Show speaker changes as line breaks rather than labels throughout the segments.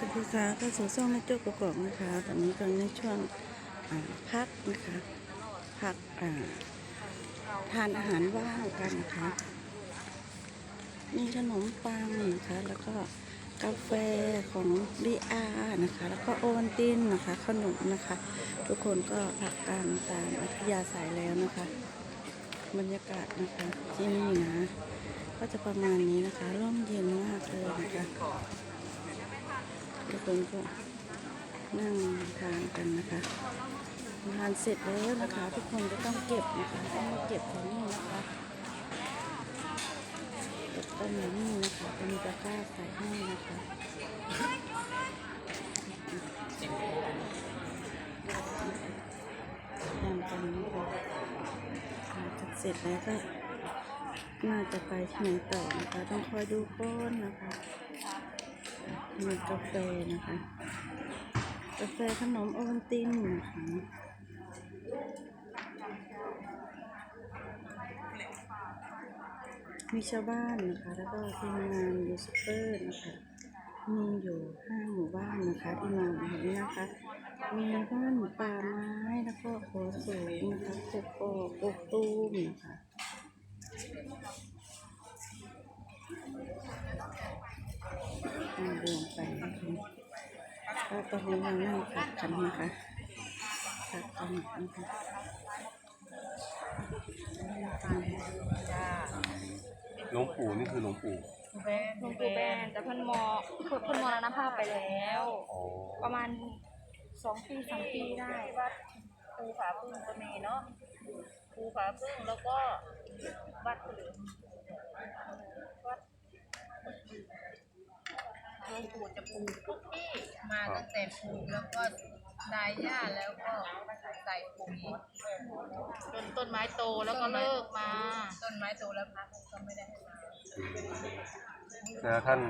สวัสดีค่ะก็สู่ช่องแม่โจ้กกอกนะคะ ตอนนี้กำลังในช่วงพักนะคะ พักทานอาหารว่างกันนะคะ มีขนมปังนะคะ แล้วก็กาแฟของดีอานะคะ แล้วก็โอวันตินนะคะ ขนมนะคะ ทุกคนก็พักกันตามอัธยาศัยแล้วนะคะ บรรยากาศนะคะที่นี่นะ ก็จะประมาณนี้นะคะ ร่มเย็นมากเลยนะคะ ทุกคนก็นั่งทานกันนะคะทานเสร็จแล้วนะคะ ทุกคนจะต้องเก็บนะคะต้องมาเก็บของนี่นะคะเก็บต้นนี้นะคะจะมีตะกร้าใส่ให้นะคะทานกันนะคะทานเสร็จแล้วก็น่าจะไปที่ไหนต่อนะคะ ต้องคอยดูก้อนนะคะ มีกาแฟนะคะ กาแฟขนมโอวัลตินนะคะมีชาวบ้านนะคะ แล้วก็ทีมงานยูทูบเบอร์นะคะ มีอยู่ห้าหมู่บ้านนะคะที่มาเห็นนะคะ มีบ้านป่าไม้แล้วก็โขสูงนะคะกกกอกกกตูมนะคะ อ่ารวมไปนะคะก็ตอนนี้เรานั่งพักกันนะคะพักกันนะคะ
หลวงปู่นี่คือหลวงปู่
หลวงปู่แบนแต่เพิ่นมอเพิ่นเพิ่นมรณภาพไปแล้ว
อ๋อ
ประมาณสองปีสามปีได้
วัดภูผาพึ่งก็มีเนาะภูผาพึ่งแล้วก็วัดอื่นวัด หลวงปู่จะปลูกทุกที่มาตั้งแต่ปลูกแล้วก็ดายหญ้าแล้วก็ใส่ปุ๋ยจนต้นไม้โตแล้วก็เลิกมา ต้นไม้โตแล้วพักก็ไม่ได้ให้มา
แต่ท่าน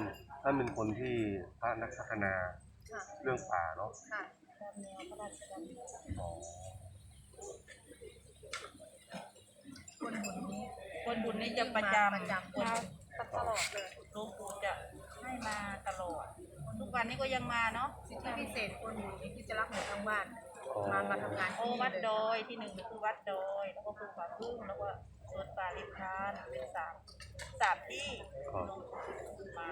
ท่านเป็นคนที่พระนักพัฒนา
ค่ะ
เรื่องป่าเนาะ
ค่ะตามแนวพระราชดำเนิน
อ๋อ
คนบุญนี้คนบุญนี้จะประจำประจำคนตลอดเลย มาตลอด ทุกวันนี้ก็ยังมาเนาะสิทธิพิเศษคนอยู่นี่ที่จะรับหนูทางบ้าน
อ๋อ
มามาทำงานโอ้วัดดอยที่หนึ่งคือวัดดอย แล้วก็ภูป่าพึ่งแล้วก็สวนป่าริมทานเป็นสามสามที่
ครับ
ไม้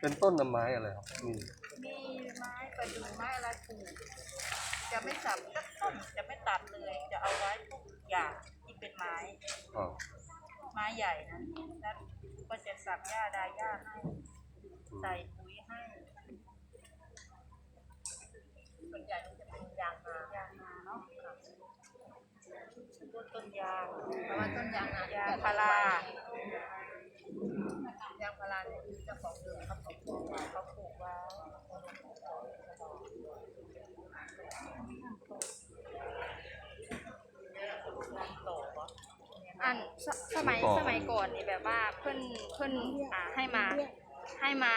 เป็นต้นน้ำไม้อะไรครับนี่
มีไม้ประดู่ไม้อะไรปลูกจะไม่สับสักต้นจะไม่ตัดเลย จะเอาไว้ทุกอย่างที่เป็นไม้
อ๋อ
ไม้ใหญ่นะแล้วก็จะสับหญ้าดายหญ้าให้ ใส่ปุ๋ยให้ส่วนใหญ่มันจะเป็นยางนายางนาเนาะค่ะต้นต้นยางเพราะว่าต้นยางนายางพารายางพาราเนี่ยคือเจ้าของเดิมเขาปลูกไว้เขาปลูกไว้ต่อปะ
อันสสมัยสมัยก่อนนี่แบบว่าเพิ่นเพิ่นอ่าให้มาให้มา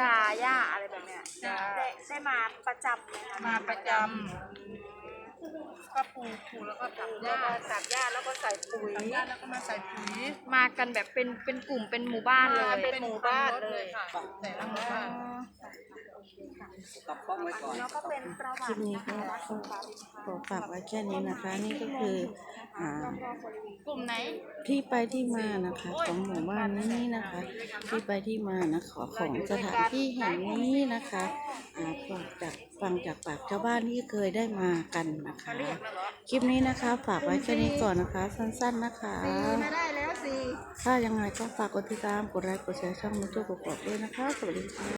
ดาหญ้าอะไรแบบเนี้ยได้ได้มาประจำไหมคะ
มาประจำก็ปลูกปลูกแล้วก็ตัดหญ้าตัดหญ้าแล้วก็ใส่ปุ๋ยหญ้าแล้วก็มาใส่ปุ๋ย
มากันแบบเป็นเป็นกลุ่มเป็นหมู่บ้านเลย
เป็นหมู่บ้านเลยค่ะแต่ละหมู่บ้าน
แล้วก็เป็นประวั
คลิป
ติ
นี้
นะ
ก็
คะวัด
ข
สุ
อ
ปารินท
ขอฝากไว้แค่นี้นะคะ นี่ก็คืออ่า
กลุ่มไหน
ที่ไปที่มานะคะของหมู่บ้านนี้นะคะ ที่ไปที่มานะขอของสถานที่แห่งนี้นะคะอ่าฟังจากฟังจากปากชาวบ้านที่เคยได้มากันนะคะคลิปนี้นะคะฝากไว้แค่นี้ก่อนนะคะ สั้นๆนะคะ
ไม่ได้แล้วสิ
ถ้ายังไงก็ฝากกดติดตามกดไลค์กดแชร์ช่องมุจุกกอกด้วยนะคะ สวัสดีค่ะ